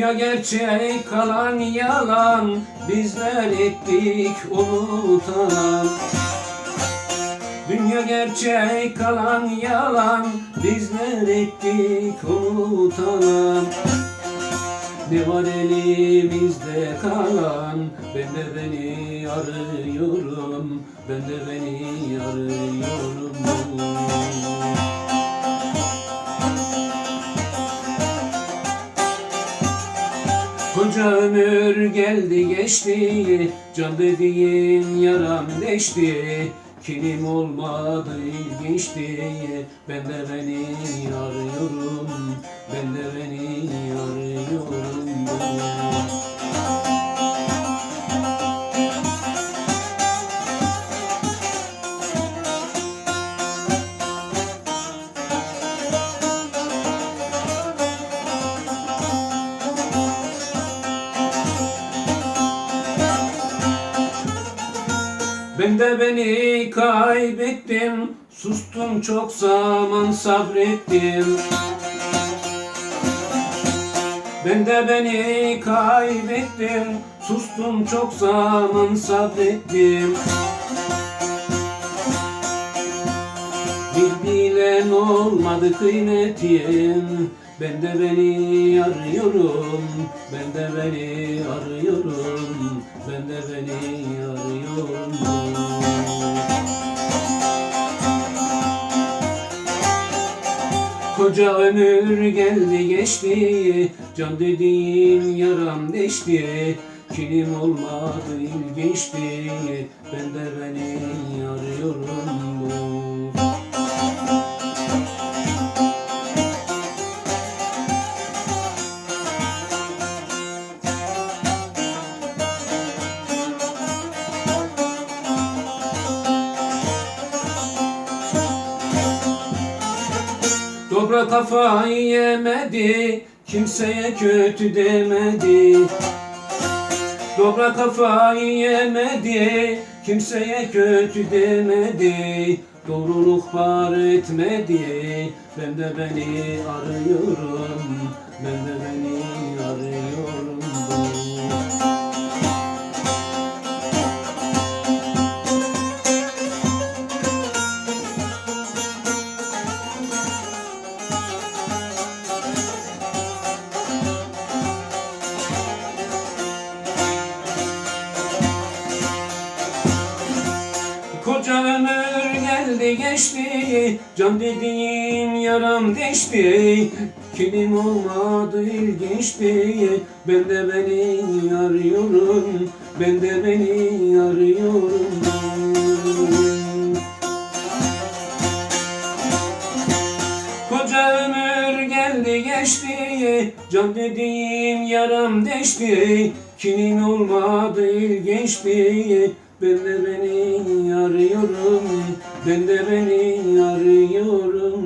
Dünya gerçek kalan yalan Bizler ettik unutan Dünya gerçek kalan yalan Bizler ettik unutan Ne var elimizde kalan? Ben de beni arıyorum Ben de beni arıyorum Koca ömür geldi geçti Can dediğin yaram deşti. Kilim olmadı ilginçti Ben de beni arıyorum Ben de beni arıyorum Ben de beni kaybettim Sustum çok zaman sabrettim. Ben de beni kaybettim Sustum çok zaman sabrettim. Bir bilen olmadı kıymetim. Ben de beni arıyorum. Ben de beni arıyorum. Ben de beni Koca ömür geldi geçti. Can dediğim yaram deşti Kilim olmadı ilginçti. Ben de beni arıyorum Dobra kafayı yemedi Kimseye kötü demedi. Dobra kafayı yemedi Kimseye kötü demedi. Doğruluk var etmedi Ben de beni arıyorum Ben de beni arıyorum Koca ömür geldi geçti. Can dediğim yaram deşti Kilim olmadı ilginçti. Ben de beni arıyorum Ben de beni arıyorum. Koca ömür geldi geçti. Can dediğim yaram deşti Kimin olmadı ilginçti. Ben de beni arıyorum Ben de beni arıyorum